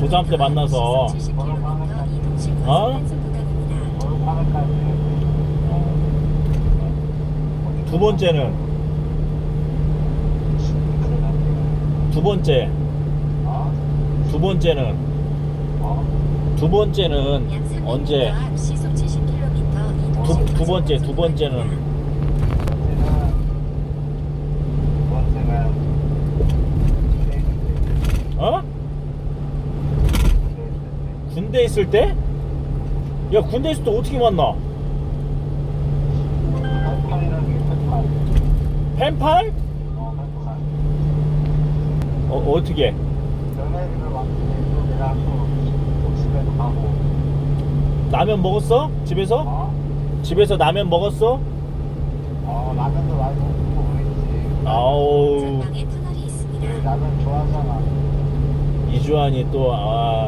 고3 때 만나서 어? 두 번째는? 두 번째. 두 번째는? 두 번째는 언제? 두, 두 번째 두 번째는 어? 군대 있을 때? 야 군대 있을 때 어떻게 만나? 펜팔? 어 어떻게? 라면 먹었어? 집에서? 집에서 라면 먹었어? 아우 전방에 터널이 있습니다. 라면 좋아하잖아. 이주환이 또 아,